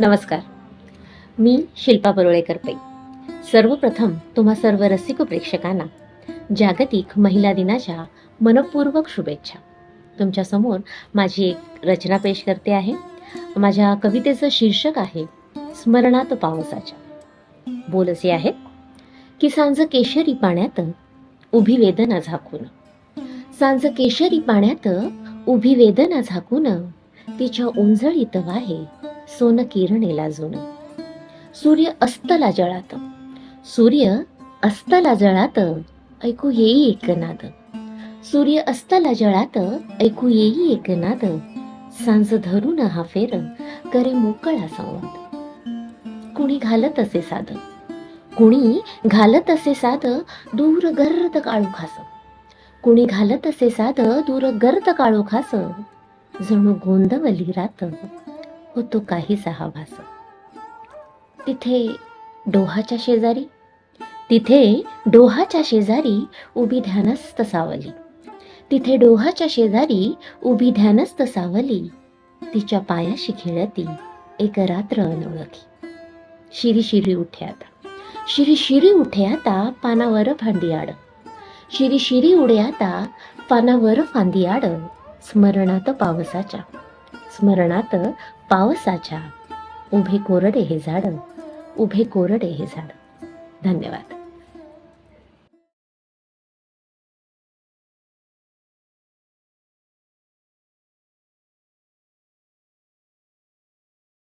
नमस्कार. मी शिल्पा बरोळेकर पै सर्वप्रथम तुम्हा सर्व रसिक प्रेक्षकांना जागतिक महिला दिनाच्या मनपूर्वक शुभेच्छा. तुमच्यासमोर माझी एक रचना पेश करते आहे. माझ्या कवितेचं शीर्षक आहे स्मरणात पावसाच्या. बोल असे आहेत की सांज केशरी पाण्यात उभी वेदना झाकून. सांज केशरी पाण्यात उभी वेदना झाकून तिच्या उंजळीत वाहे सोन किरणेला जुन. सूर्य अस्तला जळात. सूर्य अस्तला जळात ऐकू येई एक नाद सूर्य अस्तला जळात ऐकू येई एक नाद सांज धरून हा फेर करे मोकळा संवाद. कुणी घालत असे साध. कुणी घालत असे साध दूर गर्द काळू खास. कुणी घालत असे साध दूर गर्द काळू खास. जणू गोंदवली रात. होतो काहीसा हा तिथे डोहाच्या शेजारी तिथे डोहाच्या शेजारी उभी ध्यानस्थ सावली. तिथे डोहाच्या शेजारी उभी ध्यानस्थ सावली. तिच्या पायाशी खेळती एक रात्र अनोळखी. शिरी शिरी उठे आता शिरी शिरी उठे आता पानावर फांदी आड. शिरी शिरी उडे आता पानावर फांदी आड स्मरणात पावसाच्या. स्मरणात पावसाच्या. उभे कोरडे हे झाड. उभे कोरडे हे झाड. धन्यवाद.